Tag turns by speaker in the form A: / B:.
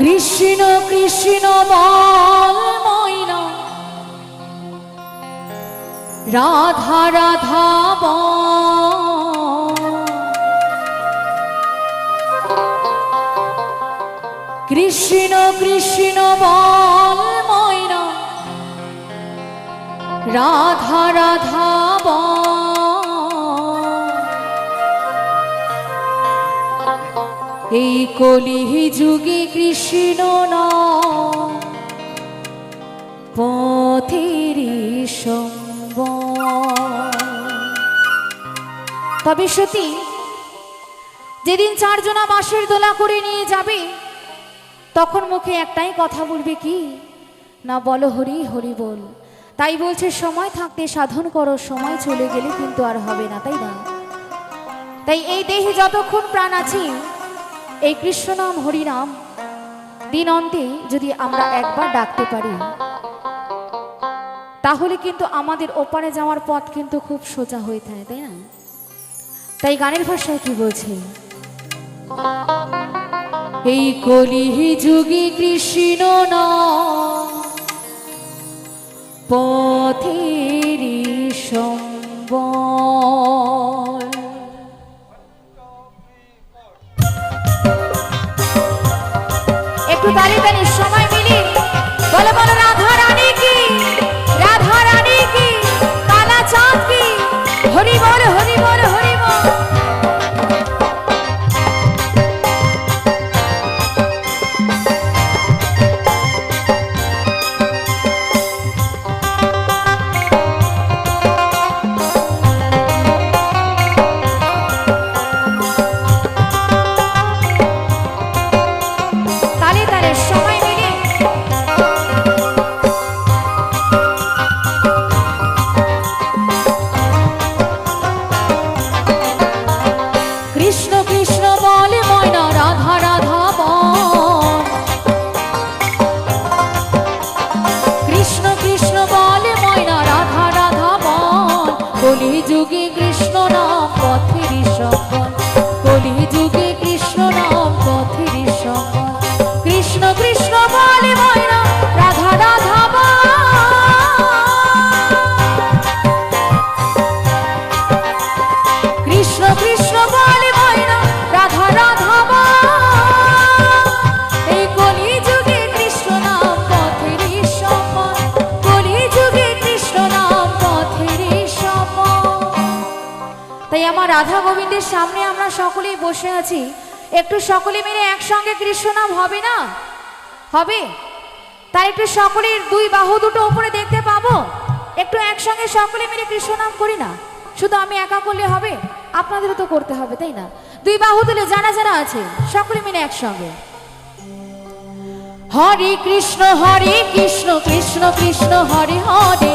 A: কৃষ্ণ কৃষ্ণ বল ময়না। রাধা রাধা কৃষ্ণ কৃষ্ণ বল ময়না। রাধা রাধা এই কলি যুগে কৃষ্ণ না। পথের। তবে সতী, যেদিন চারজনা বাঁশের দোলা করে নিয়ে যাবে, তখন মুখে একটাই কথা বলবে কি? না বলো হরি হরি বল। তাই বলছে, সময় থাকতে সাধন করো, সময় চলে গেলে কিন্তু আর হবে না, তাই না? তাই এই দেহে যতক্ষণ প্রাণ আছে এই কৃষ্ণনাম হরিনাম। দিন অন্তে যদি আমরা একবার ডাকতে পারি, তাহলে কিন্তু আমাদের ওপারে যাওয়ার পথ কিন্তু খুব সোজা হয়ে থাকে, তাই না? তাই গানের ভাষায় কি বলছে? এই কলি যুগে কৃষ্ণ না পথের সম্বল তালি সময় মিলি বলো বলো কৃষ্ণ কৃষ্ণ রাধা গোবিন্দের সামনে আমরা সকলেই বসে আছি। একটু সকলে মিলে একসঙ্গে কৃষ্ণ নাম হবে না? হবে? তাই একটু সকলের দুই বাহু দুটো উপরে দেখতে পাবো? একটু একসঙ্গে সকলে মিলে কৃষ্ণ নাম করি না? শুধু আমি একা করলে হবে? আপনাদেরও তো করতে হবে, তাই না? দুই বাহু তুলে যারা যারা আছে, সকলে মিলে একসঙ্গে। হরে কৃষ্ণ হরে কৃষ্ণ কৃষ্ণ কৃষ্ণ, হরে হরে।